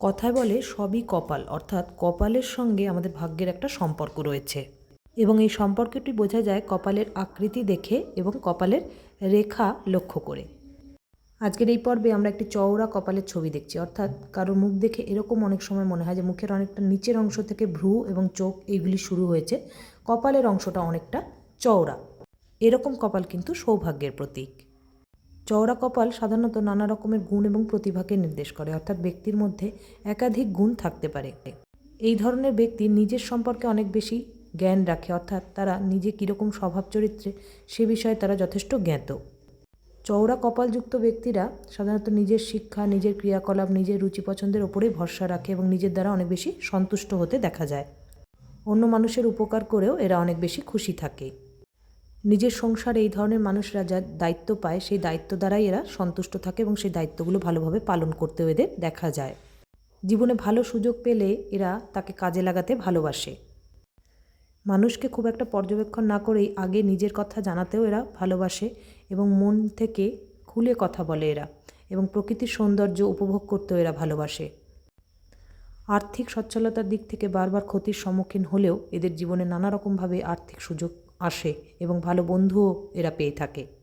কথায় বলে সবই কপাল, অর্থাৎ কপালের সঙ্গে আমাদের ভাগ্যের একটা সম্পর্ক রয়েছে। এবং এই সম্পর্কটি বোঝা যায় কপালের আকৃতি দেখে এবং কপালের রেখা লক্ষ্য করে। আজকের এই পর্বে আমরা একটি চওড়া কপালের ছবি দেখছি, অর্থাৎ কারও মুখ দেখে এরকম অনেক সময় মনে হয় যে মুখের অনেকটা নিচের অংশ থেকে ভ্রু এবং চোখ এইগুলি শুরু হয়েছে। কপালের অংশটা অনেকটা চওড়া। এরকম কপাল কিন্তু সৌভাগ্যের প্রতীক। চওড়া কপাল সাধারণত নানা রকমের গুণ এবং প্রতিভাকে নির্দেশ করে, অর্থাৎ ব্যক্তির মধ্যে একাধিক গুণ থাকতে পারে। এই ধরনের ব্যক্তি নিজের সম্পর্কে অনেক বেশি জ্ঞান রাখে, অর্থাৎ তারা নিজে কীরকম স্বভাব চরিত্রে সে বিষয়ে তারা যথেষ্ট জ্ঞাত। চওড়া কপালযুক্ত ব্যক্তিরা সাধারণত নিজের শিক্ষা, নিজের ক্রিয়াকলাপ, নিজের রুচি পছন্দের ওপরেই ভরসা রাখে এবং নিজের দ্বারা অনেক বেশি সন্তুষ্ট হতে দেখা যায়। অন্য মানুষের উপকার করেও এরা অনেক বেশি খুশি থাকে। নিজের সংসারে এই ধরনের মানুষরা যা দায়িত্ব পায়, সেই দায়িত্ব দ্বারাই এরা সন্তুষ্ট থাকে এবং সেই দায়িত্বগুলো ভালোভাবে পালন করতেও এদের দেখা যায়। জীবনে ভালো সুযোগ পেলে এরা তাকে কাজে লাগাতে ভালোবাসে। মানুষকে খুব একটা পর্যবেক্ষণ না করেই আগে নিজের কথা জানাতেও এরা ভালোবাসে এবং মন থেকে খুলে কথা বলে এরা এবং প্রকৃতির সৌন্দর্য উপভোগ করতেও এরা ভালোবাসে। আর্থিক সচ্ছলতার দিক থেকে বারবার ক্ষতির সম্মুখীন হলেও এদের জীবনে নানা রকমভাবে আর্থিক সুযোগ আসে এবং ভালো বন্ধুও এরা পেয়ে থাকে।